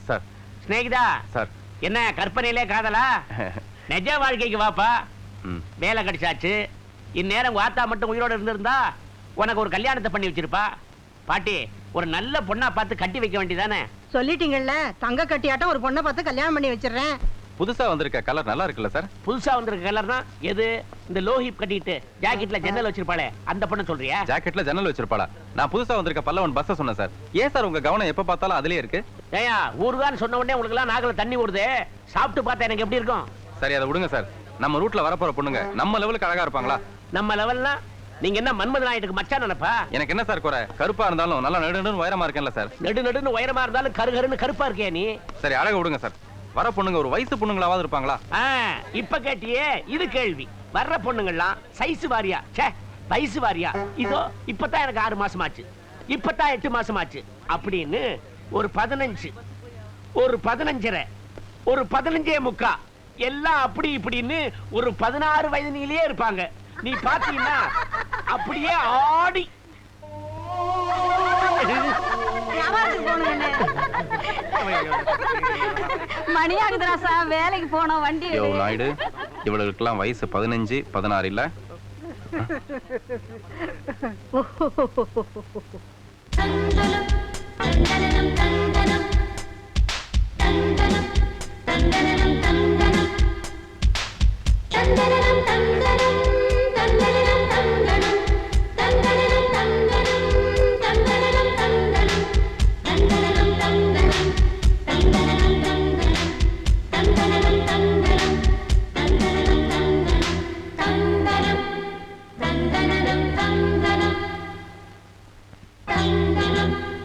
Sir. Snehitha sir. என்ன கற்பனையிலே காதலா? நிஜ வாழ்க்கைக்கு வாப்பா. ம். வேலை கிடைச்சாச்சு. இந்நேரம் ஆத்தா மட்டும் உயிரோட இருந்திருந்தா உனக்கு ஒரு கல்யாணத்தை பண்ணி வச்சிருப்பா. பாட்டி ஒரு நல்ல பொண்ணா பார்த்து கட்டி வைக்க வேண்டியதானே? சொல்லிட்டீங்கல்ல தங்க கட்டியாட்டம் ஒரு பொண்ணை பார்த்து கல்யாணம் பண்ணி வச்சிடுறேன். புதுசா வந்திருக்க கலர் நல்லா இருக்குல்ல சார்? புதுசா வந்திருக்க கலர் தான் எது? இந்த லோஹிப் கட்டிட்டு ஜாக்கெட்ல ஜன்னல் வச்சிருப்பாளே அந்த பொண்ணு சொல்றியா? ஜாக்கெட்ல ஜன்னல் வச்சிருப்பாளா? நான் புதுசா வந்திருக்க பல்லவன் பஸ்ஸ சொன்னேன் சார். ஏன் சார் உங்க கவனம் எப்ப பார்த்தாலும் அதுலயே இருக்கு? ஏயா ஊருதான் சொன்ன உடனே உங்களுக்கு எல்லாம் நாகல தண்ணி ஓடுது. சாப்பிட்டு பார்த்தா எனக்கு எப்படி இருக்கும்? சரி அதை விடுங்க சார். நம்ம ரூட்ல வரப்போற பொண்ணுங்க நம்ம லெவலுக்கு அழகா இருப்பாங்களா? நம்ம லெவல்னா நீங்க என்ன மன்மத நாயுடுக்கு மச்சான் நினைப்பா? எனக்கு என்ன சார் குறை? கருப்பா இருந்தாலும் நல்லா நடு நடுன்னு உயரமா இருக்கேன்ல சார். நெடு நடுன்னு உயரமா இருந்தாலும் கரு கருன்னு கருப்பா இருக்கியா நீ. சரி அழக விடுங்க சார். வர பொண்ணுங்க ஒரு வயசு பொண்ணுங்களாவது இருப்பாங்களா? இப்ப கேட்டியே இது கேள்வி. வர்ற பொண்ணுங்கள்லாம் சைஸ் வாரியா? ச்சே வயசு வாரியா? இதோ இப்பதான் எனக்கு ஆறு மாசம் ஆச்சு இப்பதான் எட்டு மாசம் ஆச்சு அப்படின்னு ஒரு பதினஞ்சு. ஒரு பதினஞ்சரை. ஒரு பதினஞ்சே முக்கா. எல்லாம் அப்படி இப்படின்னு ஒரு பதினாறு வயதினிலேயே இருப்பாங்க. நீ பாத்தீங்கன்னா அப்படியே ஆடி. மணி ஆகுது ராசா. வேலைக்கு போனோம் வண்டி. நாயுடு இவளுக்கெல்லாம் வயசு பதினஞ்சு பதினாறு இல்ல? da da dum dum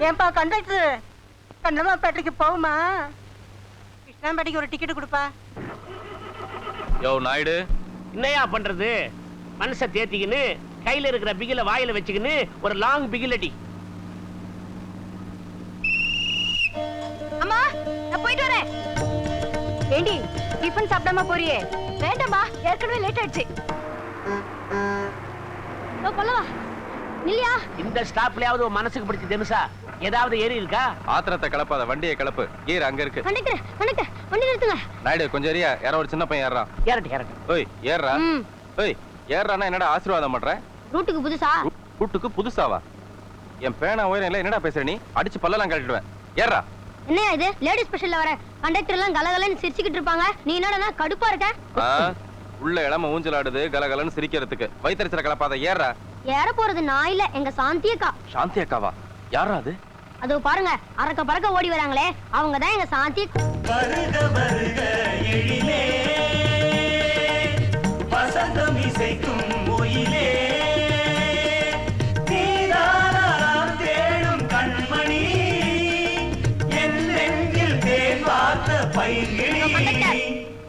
ஏன்பா கண்டக்டர் கண்ணமாப்பேட்டைக்கு போகுமா கிருஷ்ணாம்பேட்டைக்கு ஒரு டிக்கெட் கொடுப்பா. யோ நாயுடு. என்னையா பண்றது? மனசை தேத்திக்கின்னு கையில இருக்கிற பிகில வாயில வச்சுக்கின்னு ஒரு லாங் பிகில் அடி அம்மா நான் போயிட்டு வரேன். ஏண்டி டிஃபன் சாப்பிடாம போறியே? வேண்டாம்மா ஏற்கனவே லேட் ஆயிடுச்சு. பல்லவா நில்லையா இந்த ஸ்டாப்லயாவது மனசுக்கு பிடிச்ச தினுசா ஏதாவது ஏறி இருக்கா? ஆத்திரத்தை கிளப்பாத வண்டியை கிளப்பு கீர் அங்க இருக்கு. கண்டக்டர் கண்டக்டர் வண்டி நிறுத்துங்க. நாயுடு கொஞ்சம் ஏறியா. யாரோ ஒரு சின்ன பையன் ஏறான் ஏறட்டு ஏறட்டு ஓய் ஏறா ஓய் ஏறானா என்னடா ஆசீர்வாதம் பண்ற? ரூட்டுக்கு புதுசா? கூட்டுக்கு புதுசாவா? என் பேனா உயரம் இல்ல என்னடா பேசுற நீ? அடிச்சு பல்லெல்லாம் கழட்டிடுவேன். ஏறா என்னையா இது? லேடி ஸ்பெஷல்ல வர கண்டக்டர் எல்லாம் கலகலன்னு சிரிச்சுக்கிட்டு இருப்பாங்க. நீ என்னடா கடுப்பா இருக்க? உள்ள இளம ஊஞ்சலாடுது கலகலன்னு சிரிக்கிறதுக்கு. வயிற்றுச்சல கலப்பாத ஏறா ஏற போறது நான் இல்ல எங்க சாந்தி அக்கா. சாந்தி அக்காவா? யாரா அது? அதோ பாருங்க அறக்க பறக்க ஓடி வராங்களே அவங்க தான் எங்க சாந்தி வருக வருக எழிலே. வசந்தம் இசைக்கும் ஒயிலே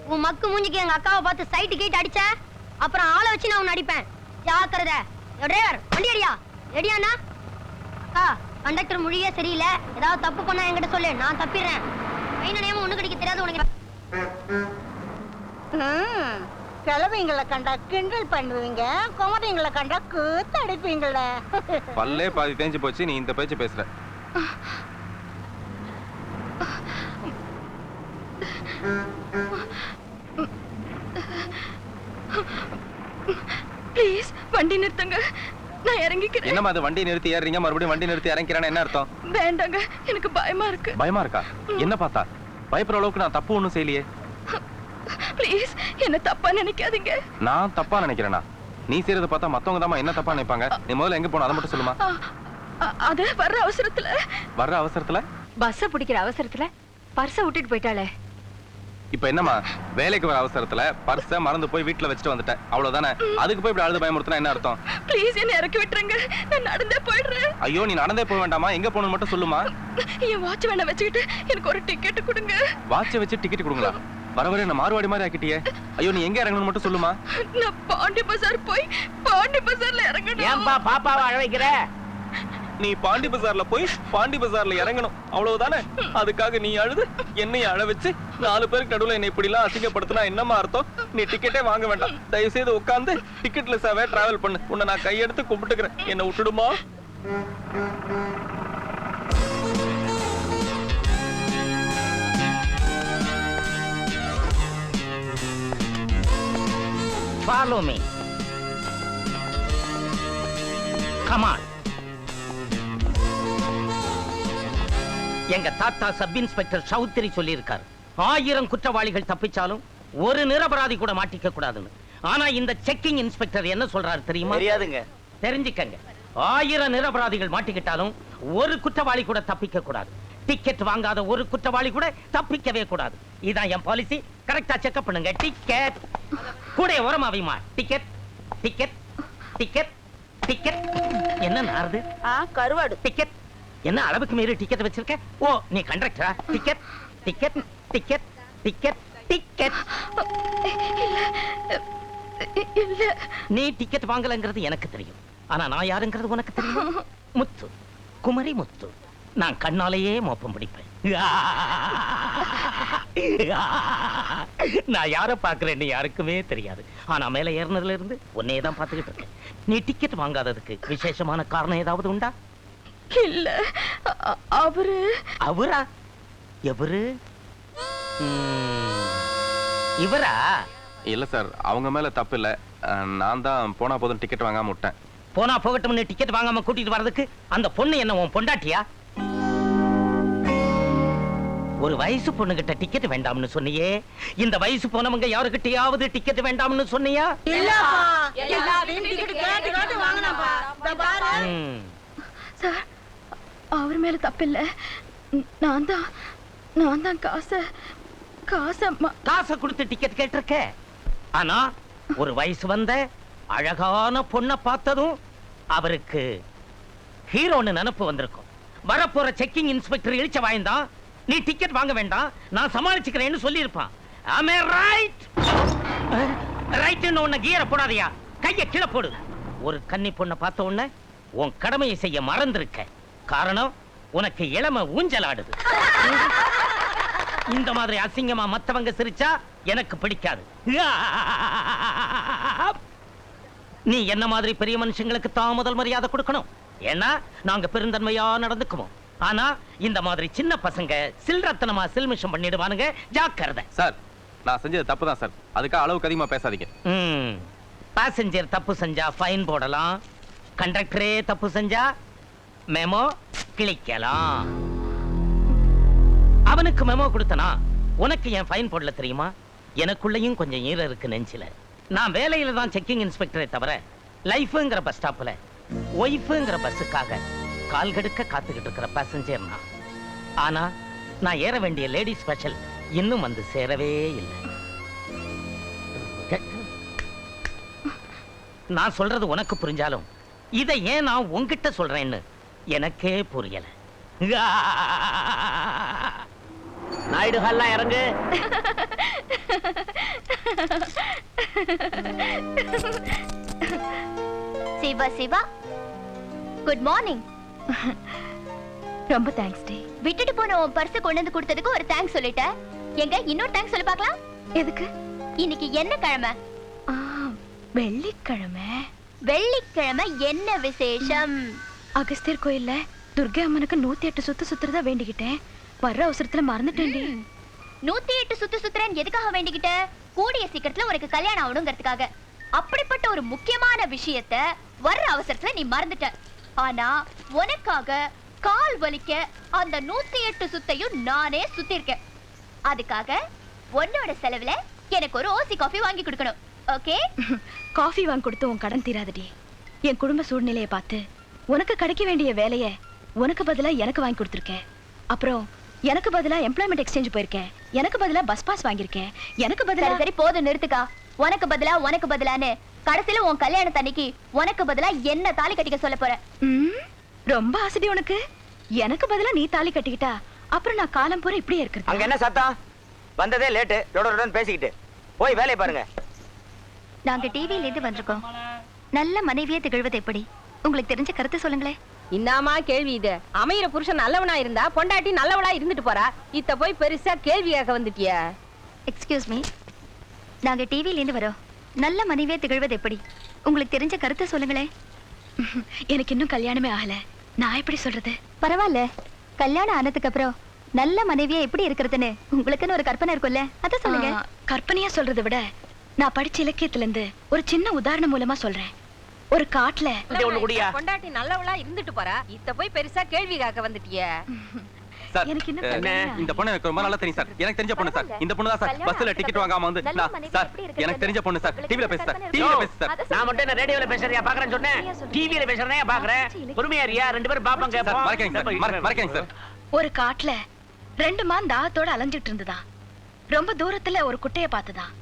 உன் மக்கு மூஞ்சிக்கு எங்க அக்காவை பார்த்து சைட்டு கேட்டு அடிச்ச? அப்புறம் ஆளை வச்சு நான் உன்னை அடிப்பேன். ஜாக்கிரதை. டிரைவர் வண்டி அடியா ரெடியாண்ணா அக்கா கண்டக்டர் மொழியே சரியில்லை ஏதாவது தப்பு பண்ணா என்கிட்ட சொல்லு நான் தப்பிடுறேன் கைன நேமம் ஒண்ணு கிடைக்க தெரியாது உனக்கு ம், கிழவிங்களை கண்டா கிண்டல் பண்ணுவீங்க குமரிங்களை கண்டா கூத்து அடிப்பீங்கள பல்லே பாதி தேஞ்சு போச்சு நீ இந்த பேச்சு பேசுற ப்ளீஸ் வண்டி நிறுத்துங்க. நான் இறங்கிக்கிறேன். என்னம்மா அது வண்டி நிறுத்தி ஏறீங்க மறுபடியும் வண்டி நிறுத்தி இறங்கிறான்னு என்ன அர்த்தம்? வேண்டாங்க. எனக்கு பயமா இருக்கு. பயமா இருக்கா? என்ன பார்த்தா? பயப்படுற அளவுக்கு நான் தப்பு ஒண்ணும் செய்யலையே. ப்ளீஸ் என்ன தப்பா நினைக்காதீங்க. நான் தப்பா நினைக்கிறேனா? நீ செய்யறத பார்த்தா மத்தவங்க தான் என்ன தப்பா நினைப்பாங்க? நீ முதல்ல எங்க போன அதை மட்டும் சொல்லுமா. அது வர்ற அவசரத்துல. வர்ற அவசரத்துல? பஸ்ஸ பிடிக்கிற அவசரத்துல? பர்ஸ விட்டுட்டு போயிட்டாளே. இப்ப என்னம்மா வேலைக்கு வர அவசரத்துல பர்ஸ மறந்து போய் வீட்டுல வச்சுட்டு வந்துட்டேன். அவ்வளவுதானே? அதுக்கு போய் இப்படி அழுது பயமுறுத்தினா என்ன அர்த்தம்? ப்ளீஸ் என்ன இறக்கி விட்டுருங்க. நான் நடந்தே போயிடுறேன். ஐயோ நீ நடந்தே போக வேண்டாமா? எங்க போகணும் மட்டும் சொல்லுமா? என் வாட்ச் வேணா வச்சுக்கிட்டு எனக்கு ஒரு டிக்கெட் கொடுங்க. வாட்சை வச்சு டிக்கெட் கொடுங்களா? வர வர என்ன மாறுவாடி மாதிரி ஆக்கிட்டியே. ஐயோ நீ எங்க இறங்கணும் மட்டும் சொல்லுமா? நான் பாண்டி பஜார் போய் பாண்டி பஜார்ல இறங்கணும். ஏன்பா பாப்பாவை அழ வைக்கிற? நீ பாண்டி பஜார்ல போய் பாண்டி பஜார்ல இறங்கணும். அவ்வளவுதானே? அதுக்காக நீ அழுது என்னை அழ வச்சு நாலு பேருக்கு நடுவில் என்னை இப்படி எல்லாம் அசிங்கப்படுத்தினா என்னமா அர்த்தம்? நீ டிக்கெட்டே வாங்க வேண்டாம். தயவு செய்து உட்காந்து டிக்கெட் லெஸ்ஸாவே டிராவல் பண்ணு. உன்னை நான் கையெடுத்து கும்பிட்டுக்கிறேன். என்னை விட்டுடுமா? Follow me. Come on. எங்க தாத்தா சப் இன்ஸ்பெக்டர் சௌத்ரி சொல்லியிருக்காரு. ஆயிரம் குற்றவாளிகள் தப்பிச்சாலும் ஒரு நிரபராதி கூட மாட்டிக்க கூடாதுன்னு. ஆனா இந்த செக்கிங் இன்ஸ்பெக்டர் என்ன சொல்றாரு தெரியுமா? தெரியாதுங்க. தெரிஞ்சுக்கங்க. ஆயிரம் நிரபராதிகள் மாட்டிக்கிட்டாலும் ஒரு குற்றவாளி கூட தப்பிக்க கூடாது. டிக்கெட் வாங்காத ஒரு குற்றவாளி கூட தப்பிக்கவே கூடாது. இதான் என் பாலிசி. கரெக்டா செக்அப் பண்ணுங்க. டிக்கெட். கூட உரமா வைமா. Ticket ticket ticket ticket. என்ன நாருது கருவாடு. டிக்கெட். என்ன அளவுக்கு மீறி டிக்கெட் வச்சிருக்க? ஓ நீ கண்டக்டரா ticket ticket ticket ticket ticket இல்ல நீ டிக்கெட் வாங்கலங்கிறது எனக்கு தெரியும். ஆனா நான் யாருங்கிறது உனக்கு தெரியும்? முத்து. குமரி முத்து. நான் கண்ணாலேயே மோப்பம் பிடிப்பேன். நான் யார பாக்குறேன்னு யாருக்குமே தெரியாது. ஆனா மேல ஏறினதுல இருந்து உன்னையே தான் பார்த்துக்கிட்டு இருக்கேன். நீ டிக்கெட் வாங்காததுக்கு விசேஷமான காரணம் ஏதாவது உண்டா? இல்ல. அவரு? அவரா? எவரு? இவரா? இல்ல சார் அவங்க மேல தப்பு இல்ல நான் தான் போனா போதும் டிக்கெட் வாங்காம விட்டேன். போனா போகட்டும்னு டிக்கெட் வாங்காம கூட்டிட்டு வர்றதுக்கு அந்த பொண்ணு என்ன உன் பொண்டாட்டியா? ஒரு வயசு பொண்ணுகிட்ட டிக்கெட் வேண்டாம்னு சொன்னியே. இந்த வயசு போனவங்க யாருகிட்டயாவது டிக்கெட் வேண்டாம்னு சொன்னியா? இல்லப்பா. எல்லாத்தையும் டிக்கெட் கேட்டு கேட்டு வாங்கினப்பா. இந்த பாரு. ம். சார் அவர் மேல தப்பில்ல. நான் தான் நான் தான் காசை காசை காசை கொடுத்து டிக்கெட் கேட்டிருக்க. ஆனா ஒரு வயசு வந்த அழகான பொண்ணை பார்த்ததும் அவருக்கு ஹீரோன்னு நினப்பு வந்திருக்கும். வரப்போற செக்கிங் இன்ஸ்பெக்டர் இழிச்ச வாய்ந்தான் நீ டிக்கெட் வாங்க வேண்டாம் நான் சமாளிச்சுக்கிறேன்னு சொல்லியிருப்பான். ஆமே ரைட் ரைட்னு உன்னை கீரை போடாதையா. கையை கீழே போடு. ஒரு கன்னி பொண்ணை பார்த்த உடனே உன் கடமையை செய்ய மறந்திருக்க. காரணம் உனக்கு இளம ஊஞ்சலாடுது. இந்த மாதிரி அசிங்கமா மத்தவங்க சிரிச்சா எனக்கு பிடிக்காது. நீ என்ன மாதிரி பெரிய மனுஷங்களுக்கு தான் முதல் மரியாதை கொடுக்கணும்? ஏன்னா நாங்க பெருந்தன்மையா நடந்துக்குவோம். ஆனா இந்த மாதிரி சின்ன பசங்க சில்ரத்தனமா சில்மிஷம் பண்ணிடுவானுங்க ஜாக்கிரதை. சார் நான் செஞ்சது தப்பு தான் சார். அதுக்காக அளவுக்கு அதிகமா பேசாதீங்க. ம். பாசஞ்சர் தப்பு செஞ்சா ஃபைன் போடலாம். கண்டக்டரே தப்பு செஞ்சா மெமோ கிழிக்கலாம் அவனுக்கு மெமோ கொடுத்தனா உனக்கு என் ஃபைன் போடல தெரியுமா? எனக்குள்ளேயும் கொஞ்சம் ஈர இருக்கு நெஞ்சில. நான் வேலையில தான் செக்கிங் இன்ஸ்பெக்டரை தவிர லைஃப்ங்கிற பஸ் ஸ்டாப்ல ஒய்ஃபுங்கிற பஸ்ஸுக்காக கால் கெடுக்க காத்துக்கிட்டு இருக்கிற பேசஞ்சர் நான். ஆனா நான் ஏற வேண்டிய லேடி ஸ்பெஷல் இன்னும் வந்து சேரவே இல்லை. நான் சொல்றது உனக்கு புரிஞ்சாலும் இதை ஏன் நான் உங்ககிட்ட சொல்றேன்னு எனக்கே புரியல. நாயுடு ஹல்லாம் இறங்கு. சிவா சிவா. குட் மார்னிங் ரொம்ப தேங்க்ஸ் டி விட்டுட்டு போன உன் பர்ஸ் கொண்டு வந்து கொடுத்ததுக்கு ஒரு தேங்க்ஸ் சொல்லிட்டேன். எங்க? இன்னொரு தேங்க்ஸ் சொல்லி பார்க்கலாம்? எதுக்கு? இன்னைக்கு என்ன கிழமை? வெள்ளிக்கிழமை. வெள்ளிக்கிழமை என்ன விசேஷம்? அகஸ்தியர் கோயில்ல துர்கை அம்மனுக்கு நூத்தி எட்டு சுத்து சுத்துறதா வேண்டிக்கிட்டேன். வர்ற அவசரத்துல மறந்துட்டேன்டி. நூத்தி எட்டு சுத்து சுத்துறேன் எதுக்காக வேண்டிக்கிட்ட? கூடிய சீக்கிரத்துல உனக்கு கல்யாணம் ஆகணுங்கிறதுக்காக. அப்படிப்பட்ட ஒரு முக்கியமான விஷயத்த வர்ற அவசரத்துல நீ மறந்துட்ட. ஆனா உனக்காக கால் வலிக்க அந்த நூத்தி எட்டு சுத்தையும் நானே சுத்திருக்கேன். அதுக்காக உன்னோட செலவுல எனக்கு ஒரு ஓசி காஃபி வாங்கி கொடுக்கணும். ஓகே? காஃபி வாங்கி கொடுத்து உன் கடன் தீராதடி. என் குடும்ப சூழ்நிலையை பார்த்து உனக்கு கிடைக்க வேண்டிய வேலைய உனக்கு பதிலா எனக்கு வாங்கி கொடுத்துருக்கேன். அப்புறம் எனக்கு பதிலா எம்ப்ளாய்மெண்ட் எக்ஸ்சேஞ்ச் போயிருக்கேன். எனக்கு பதிலா பஸ் பாஸ் வாங்கியிருக்கேன். எனக்கு பதிலா சரி போதும் நிறுத்துக்கா. உனக்கு பதிலா உனக்கு பதிலான்னு. கடைசியில உன் கல்யாணத்தன்னைக்கு உனக்கு பதிலா என்ன தாலி கட்டிக்க சொல்ல போற? ரொம்ப ஆசைடி உனக்கு. எனக்கு பதிலா நீ தாலி கட்டிக்கிட்டா அப்புறம் நான் காலம் பூரா இப்படியே அங்க இருக்கிறது என்ன சத்தம்? வந்ததே லேட்டு ரொட ரொடன்னு பேசிக்கிட்டு. போய் வேலையை பாருங்க. நாங்க டிவில இருந்து வந்திருக்கோம். நல்ல மனைவியே திகழ்வது எப்படி? உங்களுக்கு தெரிஞ்ச கருத்து சொல்லுங்களேன் இன்னாமா கேள்வி இது? அமையிற புருஷன் நல்லவனா இருந்தா பொண்டாட்டி நல்லவளா இருந்துட்டு போறா? இத்த போய் பெருசா கேள்வி கேட்க வந்துட்டிய. எக்ஸ்கியூஸ் மீ நாங்க டிவில இருந்து வரோம். நல்ல மனைவியே திகழ்வது எப்படி? உங்களுக்கு தெரிஞ்ச கருத்து சொல்லுங்களேன் எனக்கு இன்னும் கல்யாணமே ஆகல. நான் எப்படி சொல்றது? பரவாயில்ல. கல்யாணம் ஆனதுக்கு அப்புறம் நல்ல மனைவியா எப்படி இருக்கிறதுன்னு உங்களுக்குன்னு ஒரு கற்பனை இருக்கும்ல. அத சொல்லுங்க. கற்பனையா சொல்றதை விட நான் படிச்ச இலக்கியத்துல இருந்து ஒரு சின்ன உதாரணம் மூலமா சொல்றேன். ஒரு காட்டுல. பொண்டாட்டி நல்லவளா இருந்துட்டு போறா. இத்த போய் பெருசா கேள்வி கேட்க வந்துட்டியே. சார். இந்த பொண்ணு எனக்கு ரொம்ப நல்லா தெரியும் சார். எனக்கு தெரிஞ்ச பொண்ணு சார். இந்த பொண்ணு தான் சார் பஸ்ல டிக்கெட் வாங்காம வந்து நான் சார் எனக்கு தெரிஞ்ச பொண்ணு சார். டிவில பேசு சார். டிவில பேசு சார். நான் மட்டும் என்ன ரேடியோல பேசுறியா பாக்குறேன்னு சொன்னேன்? டிவில பேசுறேன் பாக்குறேன் பொறுமையா இருயா ரெண்டு பேரும் பாப்பாங்க சார். மறைக்காங்க சார். மறை- மறைக்காங்க சார். ஒரு காட்டுல ரெண்டு மான் தாகத்தோட அலைஞ்சிட்டு இருந்ததா ரொம்ப தூரத்துல ஒரு குட்டைய பார்த்துதான்.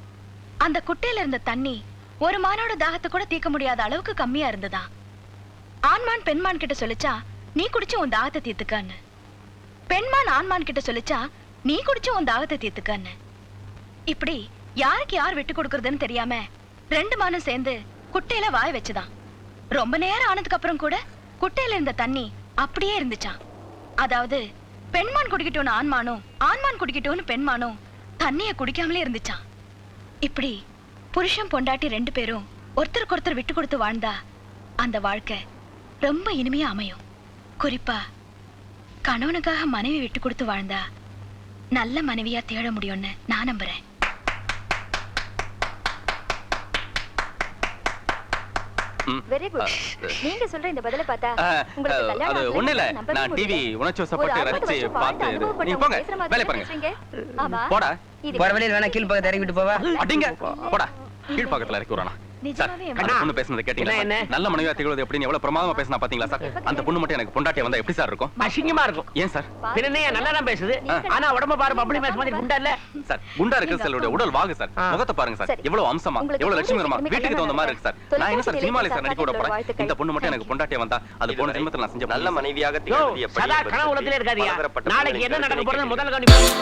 அந்த குட்டையில இருந்த தண்ணி ஒரு மானோட தாகத்தை கூட தீர்க்க முடியாத அளவுக்கு கம்மியா இருந்ததா? ஆண்மான் பெண்மான் கிட்ட சொல்லிச்சா நீ குடிச்சு உன் தாகத்தை தீர்த்துக்கான்னு. பெண்மான் ஆண்மான் கிட்ட சொல்லிச்சா நீ குடிச்சு உன் தாகத்தை தீர்த்துக்கான்னு. இப்படி யாருக்கு யார் விட்டு கொடுக்கறதுன்னு தெரியாம ரெண்டு மானும் சேர்ந்து குட்டையில வாய் வச்சுதான். ரொம்ப நேரம் ஆனதுக்கு அப்புறம் கூட குட்டையில இருந்த தண்ணி அப்படியே இருந்துச்சான் அதாவது பெண்மான் குடிக்கட்டும்னு ஆண்மானும் ஆண்மான் குடிக்கட்டும்னு பெண்மானும் தண்ணிய குடிக்காமலே இருந்துச்சான் இப்படி புருஷன் பொண்டாட்டி ரெண்டு பேரும் ஒருத்தருக்கு ஒருத்தர் விட்டு கொடுத்து வாழ்ந்தா அந்த வாழ்க்கை ரொம்ப இனிமையா அமையும். குறிப்பா கணவனுக்காக மனைவி விட்டு கொடுத்து வாழ்ந்தா நல்ல மனைவியா தேட முடியும்னு நான் நம்புறேன். வெரி குட் நீங்க சொல்ற இந்த பதில பார்த்தா உங்களுக்கு கல்யாணம் அது ஒண்ணு இல்ல நான் டிவி ரசிச்சு பார்த்து நீங்க போங்க. வேலை பாருங்க? ஆமா. போடா. இது போற வழியில் வேணா கீழ் பக்கத்து இறங்கிட்டு போவா? அடிங்க. போடா. கீழ் பக்கத்துல இறக்கி விடுறானா? பொண்ணு பேசுனது கேட்டீங்களா? நல்ல மனைவியா திகழ்வது எப்படின்னு எவ்வளவு பிரமாதமா பேசினா பாத்தீங்களா சார்? அந்த பொண்ணு மட்டும் எனக்கு பொண்டாட்டியா வந்தா எப்படி சார் இருக்கும்? அசிங்கமா இருக்கும். ஏன் சார்? பின்ன நல்லா தான் பேசுது. ஆனா உடம்ப பாரு மாதிரி குண்டா இல்ல சார் குண்டா இருக்கு சார் உடல் வாகு சார். முகத்தை பாருங்க சார். எவ்வளவு அம்சமா எவ்வளவு லட்சுமி தொழில் வீட்டுக்கு தகுந்த மாதிரி இருக்கு சார். நான் என்ன சார் சினிமால சார் நடிக்க விட போறேன். இந்த பொண்ணு மட்டும் எனக்கு பொண்டாட்டியா வந்தா அது போன ஜென்மத்துல நான் செஞ்ச நல்ல. மனைவியாக திகழ்வது எப்படி சதா இருக்காதியா நாளைக்கு என்ன நடக்க போறது கேட்கிறேன். முதல் கவனிப்போம்